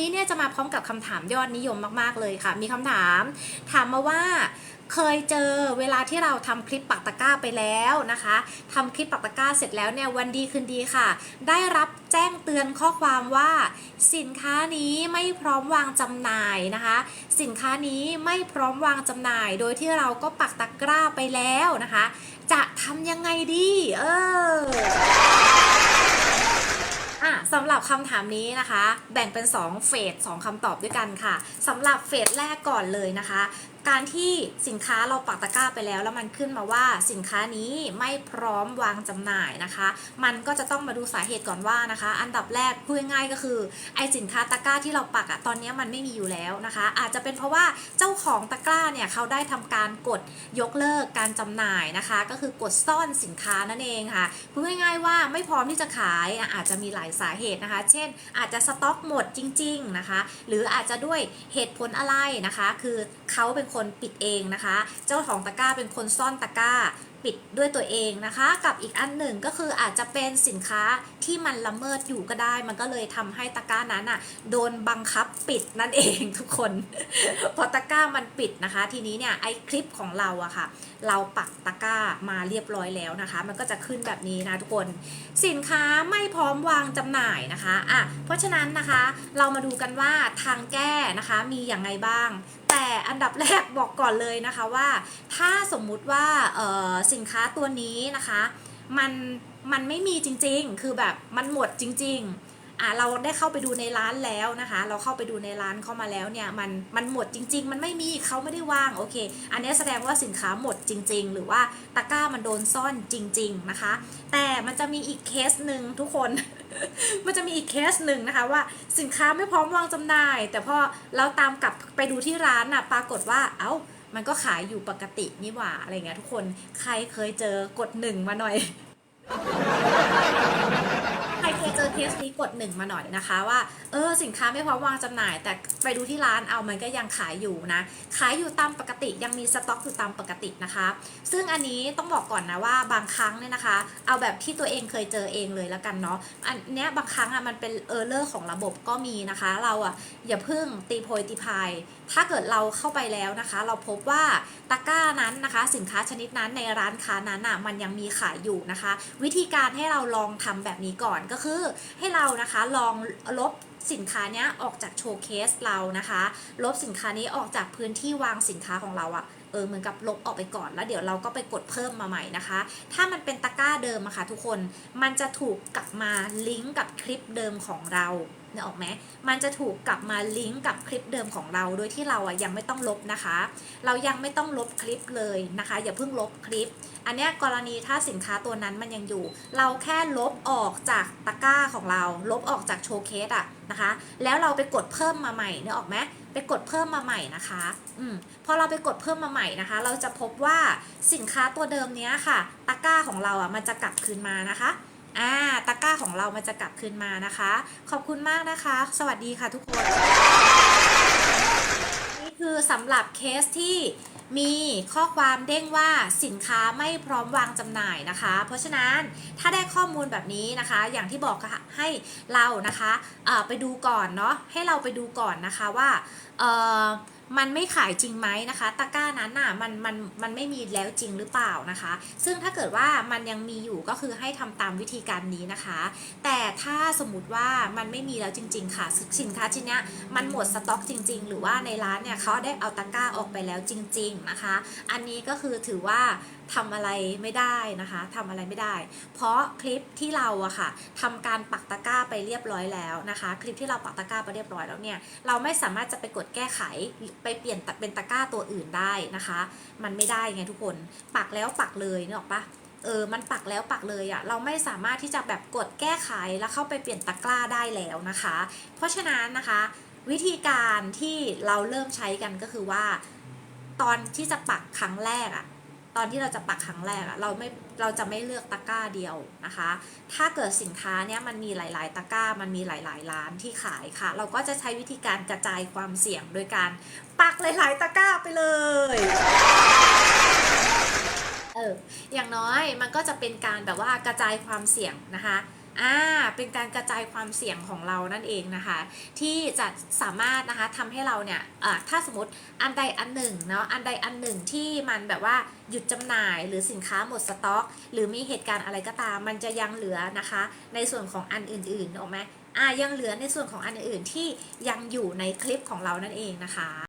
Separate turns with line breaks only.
นี้เนี่ยจะมาพร้อมกับคำถามยอดนิยมมาก ๆ เลยค่ะ มีคำถามถามมาว่าเคยเจอเวลาที่เราทำคลิปปักตะกร้าไปแล้วนะคะทำคลิปปักตะกร้าเสร็จแล้วเนี่ยวันดีคืนดีค่ะ ได้รับแจ้งเตือนข้อความว่า สินค้านี้ไม่พร้อมวางจำหน่ายนะคะ สินค้านี้ไม่พร้อมวางจำหน่าย โดยที่เราก็ปักตะกร้าไปแล้วนะคะ จะทำยังไงดี เออ อะสำหรับคำถามนี้นะคะ แบ่งเป็น2เฟส2คำตอบด้วยกันค่ะสำหรับเฟสแรกก่อนเลยนะคะ การที่สินค้าเราปักตะกร้าไปแล้ว แล้วมันขึ้นมาว่าสินค้านี้ไม่พร้อมวางจำหน่ายนะคะ มันก็จะต้องมาดูสาเหตุก่อนว่านะคะ อันดับแรกพูดง่ายก็คือไอสินค้าตะกร้าที่เราปักอะตอนนี้มันไม่มีอยู่แล้วนะคะ อาจจะเป็นเพราะว่าเจ้าของตะกร้าเนี่ยเขาได้ทำการกดยกเลิกการจำหน่ายนะคะ ก็คือกดซ่อนสินค้านั่นเองค่ะพูดง่ายๆว่าไม่พร้อมที่จะขายอาจจะมีหลายสาเหตุนะคะ เช่น อาจจะสต็อกหมดจริง ๆนะคะ หรืออาจจะด้วยเหตุผลอะไรนะคะ คือเขาเป็นคนปิดเองนะคะ เจ้าของตะกร้าเป็นคนซ่อนตะกร้าปิดด้วยตัวเองนะคะ กับอีกอันหนึ่งก็คืออาจจะเป็นสินค้าที่มันละเมิดอยู่ก็ได้ มันก็เลยทำให้ตะกร้านั้นอะโดนบังคับปิดนั่นเองทุกคน พอตะกร้ามันปิดนะคะ ทีนี้เนี่ยไอคลิปของเราอะค่ะ เราปักตะกร้ามาเรียบร้อยแล้วนะคะ มันก็จะขึ้นแบบนี้นะทุกคน สินค้าไม่พร้อมวางจำหน่ายนะคะอะเพราะฉะนั้นนะคะเรามาดูกันว่าทางแก้นะคะมีอย่างไรบ้าง แต่อันดับแรกบอกก่อนเลยนะคะว่า ถ้าสมมุติว่าสินค้าตัวนี้นะคะ มันมันไม่มีจริงๆ คือแบบมันหมดจริงๆอะเราได้เข้าไปดูในร้านแล้วนะคะ เราเข้าไปดูในร้านเข้ามาแล้วเนี่ยมันมันหมดจริง ๆ มันไม่มีเขาไม่ได้วางโอเค อันนี้แสดงว่าสินค้าหมดจริง ๆ หรือว่าตะกร้ามันโดนซ่อนจริง ๆนะคะ แต่มันจะมีอีกเคสหนึ่งทุกคน มันจะมีอีกเคสหนึ่งนะคะว่าสินค้าไม่พร้อมวางจำหน่าย แต่พอเราตามกลับไปดูที่ร้านน่ะปรากฏว่าเอ้ามันก็ขายอยู่ปกตินี่หว่าอะไรเงี้ยทุกคนใครเคยเจอกดหนึ่งมาหน่อย เจอเคสนี้กดหนึ่งมาหน่อยนะคะว่าเออสินค้าไม่พร้อมวางจำหน่าย แต่ไปดูที่ร้านเอามันก็ยังขายอยู่นะ ขายอยู่ตามปกติยังมีสต็อกอยู่ตามปกตินะคะ ซึ่งอันนี้ต้องบอกก่อนนะว่าบางครั้งเนี่ยนะคะ เอาแบบที่ตัวเองเคยเจอเองเลยแล้วกันเนาะอันเนี้ยบางครั้งอะมันเป็นเออร์เลอร์ของระบบก็มีนะคะ เราอะอย่าเพิ่งตีโพยตีพายถ้าเกิดเราเข้าไปแล้วนะคะ เราพบว่าตะกร้านั้นนะคะ สินค้าชนิดนั้นในร้านค้านั้นอะมันยังมีขายอยู่นะคะ วิธีการให้เราลองทำแบบนี้ก่อนก็คืคือให้เรานะคะลองลบสินค้านี้ออกจากโชว์เคสเรานะคะ ลบสินค้านี้ออกจากพื้นที่วางสินค้าของเราอะเออเหมือนกับลบออกไปก่อนแล้วเดี๋ยวเราก็ไปกดเพิ่มมาใหม่นะคะ ถ้ามันเป็นตะกร้าเดิมอะค่ะทุกคนมันจะถูกกลับมาลิงก์กับคลิปเดิมของเรา เนี่ยออกไหมมันจะถูกกลับมาลิงก์กับคลิปเดิมของเรา โดยที่เราอะยังไม่ต้องลบนะคะ เรายังไม่ต้องลบคลิปเลยนะคะ อย่าเพิ่งลบคลิป อันนี้กรณีถ้าสินค้าตัวนั้นมันยังอยู่ เราแค่ลบออกจากตะกร้าของเรา ลบออกจากโชว์เคสอะนะคะ แล้วเราไปกดเพิ่มมาใหม่เนี่ยออกไหมไปกดเพิ่มมาใหม่นะคะ อืม พอเราไปกดเพิ่มมาใหม่นะคะ เราจะพบว่าสินค้าตัวเดิมเนี้ยค่ะ ตะกร้าของเราอะมันจะกลับคืนมานะคะ อ่าตะกร้าของเรามันจะกลับคืนมานะคะ ขอบคุณมากนะคะ สวัสดีค่ะทุกคน นี่คือสำหรับเคสที่มีข้อความเด้งว่าสินค้าไม่พร้อมวางจำหน่ายนะคะ เพราะฉะนั้นถ้าได้ข้อมูลแบบนี้นะคะ อย่างที่บอกค่ะให้เรานะคะไปดูก่อนเนาะให้เราไปดูก่อนนะคะว่าเอ่อ มันไม่ขายจริงไหมนะคะ ตะกร้านั้นน่ะมันมันมันไม่มีแล้วจริงหรือเปล่านะคะ ซึ่งถ้าเกิดว่ามันยังมีอยู่ก็คือให้ทำตามวิธีการนี้นะคะ แต่ถ้าสมมติว่ามันไม่มีแล้วจริง ๆ ค่ะสินค้าชิ้นนี้มันหมดสต็อกจริง ๆ หรือว่าในร้านเนี่ยเขาได้เอาตะกร้าออกไปแล้วจริง ๆนะคะ อันนี้ก็คือถือว่า ทำอะไรไม่ได้นะคะทำอะไรไม่ได้ เพราะคลิปที่เราอะค่ะทำการปักตะกร้าไปเรียบร้อยแล้วนะคะ คลิปที่เราปักตะกร้าไปเรียบร้อยแล้วเนี่ยเราไม่สามารถจะไปกดแก้ไขไปเปลี่ยนเป็นตะกร้าตัวอื่นได้นะคะ มันไม่ได้ไงทุกคนปักแล้วปักเลยนึกออกปะเออ มันปักแล้วปักเลยอะเราไม่สามารถที่จะแบบกดแก้ไขแล้วเข้าไปเปลี่ยนตะกร้าได้แล้วนะคะ เพราะฉะนั้นนะคะ วิธีการที่เราเริ่มใช้กันก็คือว่า ตอนที่จะปักครั้งแรกอะ ตอนที่เราจะปักครั้งแรกอะเราไม่เราจะไม่เลือกตะกร้าเดียวนะคะ ถ้าเกิดสินค้าเนี้ยมันมีหลาย ๆ ตะกร้ามันมีหลาย ๆ ร้านที่ขายค่ะ เราก็จะใช้วิธีการกระจายความเสี่ยงโดยการปักหลาย ๆ ตะกร้าไปเลยเอออย่างน้อยมันก็จะเป็นการแบบว่ากระจายความเสี่ยงนะคะ อ่าเป็นการกระจายความเสี่ยงของเรานั่นเองนะคะ ที่จะสามารถนะคะทำให้เราเนี่ยถ้าสมมติอันใดอันหนึ่งเนาะอันใดอันหนึ่งที่มันแบบว่าหยุดจำหน่ายหรือสินค้าหมดสต็อก หรือมีเหตุการณ์อะไรก็ตาม มันจะยังเหลือนะคะ ในส่วนของอันอื่นๆถูกไหมอ่ายังเหลือในส่วนของอันอื่นๆที่ยังอยู่ในคลิปของเรานั่นเองนะคะ